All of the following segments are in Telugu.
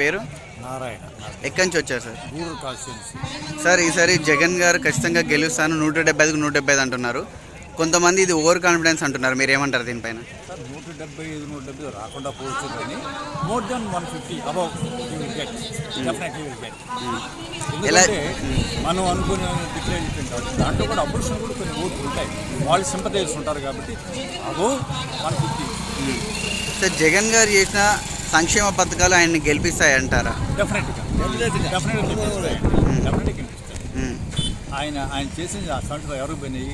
పేరు? నారాయణ. ఎక్కడి నుంచి వచ్చారు సార్? గూడూరు కాన్స్టిట్యున్సీ సార్ ఈసారి జగన్ గారు ఖచ్చితంగా గెలుస్తాను నూట డెబ్బై ఐదుకు నూట డెబ్బై ఐదు అంటున్నారు. కొంతమంది ఇది ఓవర్ కాన్ఫిడెన్స్ అంటున్నారు మీరు ఏమంటారు దీనిపైన? సార్ నూట డెబ్బై ఐదు నూట డెబ్బై రాకుండా పోవచ్చు కానీ more than one fifty above will get. Definitely ఎందుకంటే మనం అనుకునే డిక్లేర్ దాంట్లో కూడా అపోజిషన్ కూడా కొన్ని ఓట్లు ఉంటాయి. వాళ్ళు సింపతైజర్స్ ఉంటారు కాబట్టి above one fifty. Sir Jagan గారు చేసిన సంక్షేమ పథకాలు ఆయన్ని గెలిపిస్తాయి అంటారా డెఫినెట్గా డెఫినెట్గా గెలిపిస్తాయి. డెఫినెట్గా గెలిపిస్తాయి. మ్మ్. ఆయన ఆయన చేసిన ఆ సంట్లో ఎవరికి పోయినాయి?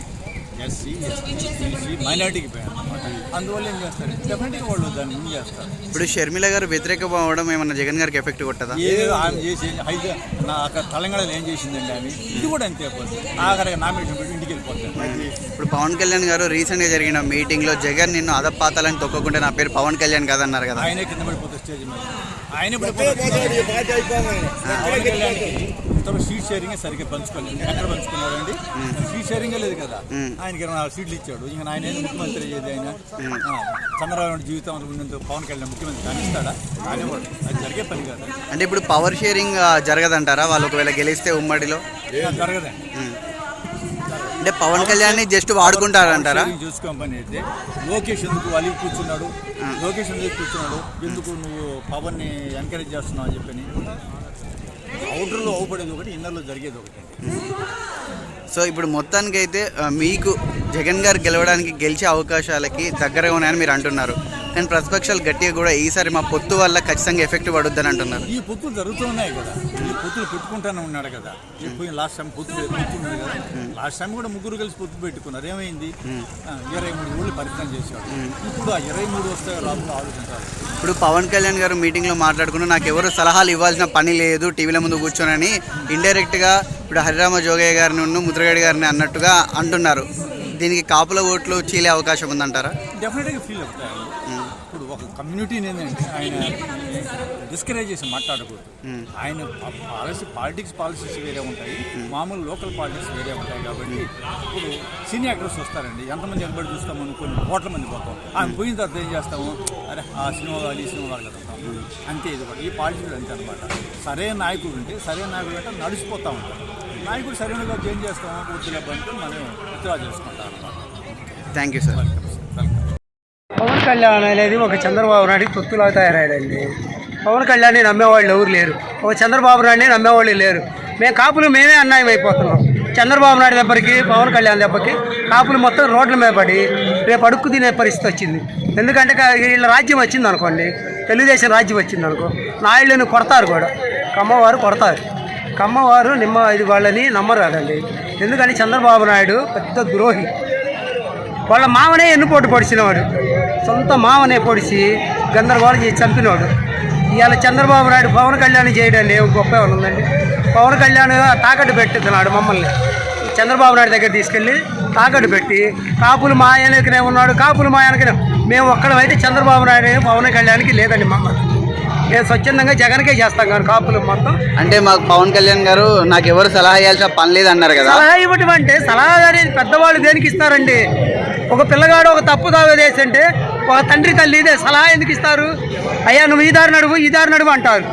ఎస్సీ ఎస్టీ బీసీ మైనార్టీకి అందువల్ల ఏం చేస్తారు? డెఫినెట్గా వాళ్ళు దాన్ని ముందు చేస్తారు. ఇప్పుడు షర్మిల గారు వ్యతిరేకం అవ్వడం ఏమన్నా జగన్ గారికి ఎఫెక్ట్ కొట్టదా? ఏదో ఆమె చేసి హైదరా నా అక్కడ తెలంగాణలో ఏం చేసిందండి ఆమె? ఇది కూడా అంతే నామినేషన్ పెట్టి ఇంటికి వెళ్ళిపోతుంది ఇప్పుడు పవన్ కళ్యాణ్ గారు రీసెంట్గా జరిగిన మీటింగ్లో జగన్ నిన్ను అదపాతాలని తొక్కకుంటే నా పేరు పవన్ కళ్యాణ్ కాదన్నారు కదా. ఆయనే కింద పడిపోతుంది స్టేజ్ మీద. ఆయన ఇంతలో సీట్ షేరింగ్ సరిగ్గా పంచుకోలేదు. ఎక్కడ పంచుకున్నారండి సీట్ షేరింగ్ లేదు కదా. ఆయనకి ఇరవై నాలుగు సీట్లు ఇచ్చాడు. ఇంకా ఆయన ఏదో ముఖ్యమంత్రి ఆయన. చంద్రబాబు నాయుడు జీవితం ఉన్నంత పవన్ కళ్యాణ్ ముఖ్యమంత్రి కానిస్తాడా ఆయన అది జరిగే పని కాదు. అంటే ఇప్పుడు పవర్ షేరింగ్ జరగదంటారా? వాళ్ళు ఒకవేళ గెలిస్తే ఉమ్మడిలో? జరగదండి. అంటే పవన్ కళ్యాణ్ని జస్ట్ వాడుకుంటారంటారా? షేరింగ్ చూసుకో పని అయితే లోకేష్ ఎందుకు వాళ్ళు కూర్చున్నాడు? లోకేష్ ఎందుకు కూర్చున్నాడు? ఎందుకు నువ్వు పవన్ని ఎంకరేజ్ చేస్తున్నావు అని చెప్పని. అవుటర్లో అవుపడేది ఒకటి ఇన్నర్లో జరిగేది ఒకటి సో ఇప్పుడు మొత్తానికైతే మీకు జగన్ గారు గెలవడానికి గెలిచే అవకాశాలకి దగ్గరగా ఉన్నాయని మీరు అంటున్నారు. కానీ ప్రతిపక్షాలు గట్టిగా కూడా ఈసారి మా పొత్తు వల్ల ఖచ్చితంగా ఎఫెక్ట్ పడుద్దని అంటున్నారు. ఈ పొత్తులు జరుగుతున్నాయి కదా. ఈ పొత్తులు పెట్టుకుంటానే ఉన్నాడు కదా. పోయిన లాస్ట్ టైం పొత్తు పెట్టుకున్నాడు కదా. లాస్ట్ టైం కూడా ముగ్గురు కలిసి పొత్తు పెట్టుకున్నారు. ఏమైంది? ఇరవై మూడు ఊళ్ళు పరిచయం చేశాడు ఇప్పుడు ఆ ఇరవై మూడు వస్తే రాకుండా ఆలోచించాలి. ఇప్పుడు పవన్ కళ్యాణ్ గారు మీటింగ్లో మాట్లాడుకున్న నాకు ఎవరు సలహాలు ఇవ్వాల్సిన పని లేదు టీవీల ముందు కూర్చొని ఇండైరెక్ట్గా ఇప్పుడు హరిరామ జోగయ్య గారిని ముద్రగడి గారిని అన్నట్టుగా అంటున్నారు. దీనికి కాపుల ఓట్లు చీలే అవకాశం ఉందంటారా? డెఫినెట్గా ఫీల్ అవుతాయి ఇప్పుడు ఒక కమ్యూనిటీని ఏంటంటే ఆయన డిస్కరేజ్ చేసి మాట్లాడకూడదు. ఆయన పాలసీ పాలిటిక్స్ పాలసీస్ వేరే ఉంటాయి. మామూలు లోకల్ పాలిటిక్స్ వేరే ఉంటాయి కాబట్టి ఇప్పుడు సీనియర్ యాక్టర్స్ వస్తారండి. ఎంతమంది ఎనబడి చూస్తాము కొన్ని కోట్ల మంది పోతాం. ఆయన పోయిన తర్వాత ఏం చేస్తాము? అరే ఆ సినిమా వాళ్ళు ఈ సినిమా వాళ్ళు అంతే ఇది కూడా. ఈ పాలిటిక్స్ అంతే అనమాట సరైన నాయకుడు ఉంటే సరైన నాయకుడు అంటే నడిచిపోతూ సరైనగా చేంజ్ బండి మనం విత్డ్రా చేసుకుంటాం thank you sir Pawan Kalyan అనేది ఒక చంద్రబాబు నాయుడు తొత్తులా తయారయ్యాడండి పవన్ కళ్యాణ్ని నమ్మేవాళ్ళు ఎవరు లేరు. ఒక చంద్రబాబు నాయుడిని నమ్మేవాళ్ళు లేరు. మేము కాపులు మేమే అన్యాయం అయిపోతున్నాం. చంద్రబాబు నాయుడు దెబ్బకి పవన్ కళ్యాణ్ దెబ్బకి కాపులు మొత్తం రోడ్ల మీద పడి రేపు అడుక్కు తినే పరిస్థితి వచ్చింది. ఎందుకంటే వీళ్ళ రాజ్యం వచ్చింది అనుకోండి తెలుగుదేశం రాజ్యం వచ్చింది అనుకో నాయుళ్ళని కొడతారు కూడా. కమ్మవారు కొడతారు. కమ్మవారు నిమ్మ ఇది వాళ్ళని నమ్మరాదండి. ఎందుకని? చంద్రబాబు నాయుడు పెద్ద ద్రోహి. వాళ్ళ మామనే ఎన్నుపోటు పొడిచినవాడు. సొంత మామనే పొడిచి గందరగోళం చేసి చంపినవాడు. ఇవాళ చంద్రబాబు నాయుడు పవన్ కళ్యాణ్ చేయడండి గొప్ప ఉందండి? పవన్ కళ్యాణ్ తాకట్టు పెట్టుతున్నాడు మమ్మల్ని. చంద్రబాబు నాయుడు దగ్గర తీసుకెళ్ళి తాకట్టు పెట్టి కాపులు మాయనకనే ఉన్నాడు కాపులు మాయనకనే మేము ఒక్కడమైతే చంద్రబాబు నాయుడు పవన్ కళ్యాణ్కి లేదండి మమ్మల్ని. మేము స్వచ్ఛందంగా జగన్కే చేస్తాం కానీ కాపులు మొత్తం. అంటే మాకు పవన్ కళ్యాణ్ గారు నాకు ఎవరు సలహా ఇవ్వాల్సిన పని లేదు అన్నారు కదా. సలహా ఇవ్వటం అంటే సలహా అనేది పెద్దవాళ్ళు దేనికి ఇస్తారండి? ఒక పిల్లగాడు ఒక తప్పు దాగా చేస్తుంటే ఒక తండ్రి తల్లి ఇదే సలహా ఎందుకు ఇస్తారు? అయ్యా నువ్వు ఈ దారి నడువు ఈ దారి నడువు అంటారు.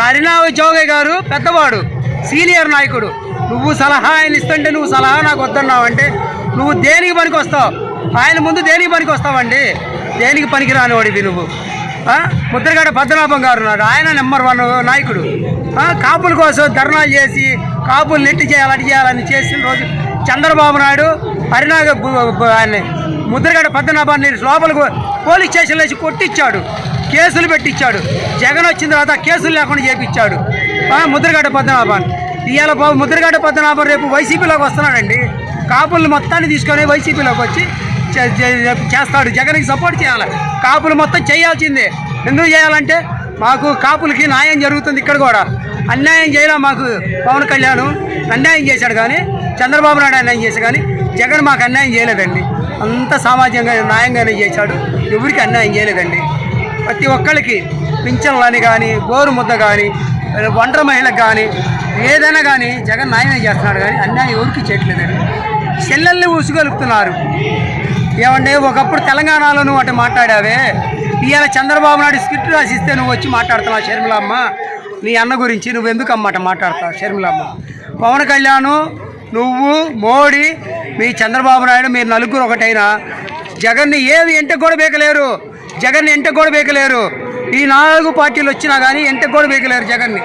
హరినావ జోగయ్య గారు పెద్దవాడు సీనియర్ నాయకుడు. నువ్వు సలహా ఆయన ఇస్తుంటే నువ్వు సలహా నాకు వద్దన్నావు అంటే నువ్వు దేనికి పనికి వస్తావు? ఆయన ముందు దేనికి పనికి వస్తావండి? దేనికి పనికి రానివాడివి నువ్వు? ముద్రగడ పద్మనాభం గారు ఉన్నారు. ఆయన నెంబర్ వన్ నాయకుడు. కాపుల కోసం ధర్నాలు చేసి కాపులు నెట్టి చేయాలి అటు చేయాలని చేసిన రోజు చంద్రబాబు నాయుడు హరినాగ ఆయన్ని ముద్రగడ పద్మనాభాన్ని లోపలికి పోలీస్ స్టేషన్లో వేసి కొట్టించాడు. కేసులు పెట్టించాడు. జగన్ వచ్చిన తర్వాత కేసులు లేకుండా చేపించాడు. ముద్రగడ పద్మనాభాన్ని ఇవాళ బాబు ముద్రగడ పద్మనాభం రేపు వైసీపీలోకి వస్తున్నాడండి. కాపులు మొత్తాన్ని తీసుకొని వైసీపీలోకి వచ్చి చేస్తాడు. జగన్కి సపోర్ట్ చేయాలి. కాపులు మొత్తం చేయాల్సిందే. ఎందుకు చేయాలంటే మాకు కాపులకి న్యాయం జరుగుతుంది ఇక్కడ కూడా. అన్యాయం చేయలే మాకు పవన్ కళ్యాణ్ అన్యాయం చేశాడు కానీ చంద్రబాబు నాయుడు అన్యాయం చేశాడు కానీ జగన్ మాకు అన్యాయం చేయలేదండి. అంత సామాజికంగా న్యాయంగానే చేశాడు. ఎవరికి అన్యాయం చేయలేదండి. ప్రతి ఒక్కరికి పింఛన్లని కానీ గోరు ముద్ద కానీ ఒంటరి మహిళకు కానీ ఏదైనా కానీ జగన్ న్యాయమే చేస్తున్నాడు కానీ అన్యాయం ఎవరికి చేయట్లేదండి. చెల్లెల్ని ఉసుగలుపుతున్నారు ఏమంటే ఒకప్పుడు తెలంగాణలో నువ్వు అటు మాట్లాడావే. ఇవాళ చంద్రబాబు నాయుడు స్క్రిప్ట్ రాసిస్తే నువ్వు వచ్చి మాట్లాడుతున్నావు షర్మిలమ్మ. నీ అన్న గురించి నువ్వు ఎందుకు అమ్మాట మాట్లాడతావు షర్మిలమ్మ? పవన్ కళ్యాణ్ నువ్వు మోడీ మీ చంద్రబాబు నాయుడు మీరు నలుగురు ఒకటైనా. జగన్ని ఏది ఎంట కూడా బేకలేరు. జగన్ని ఎంట కూడా బేకలేరు. ఈ నాలుగు పార్టీలు వచ్చినా కానీ ఎంట కూడా బేకలేరు జగన్ని.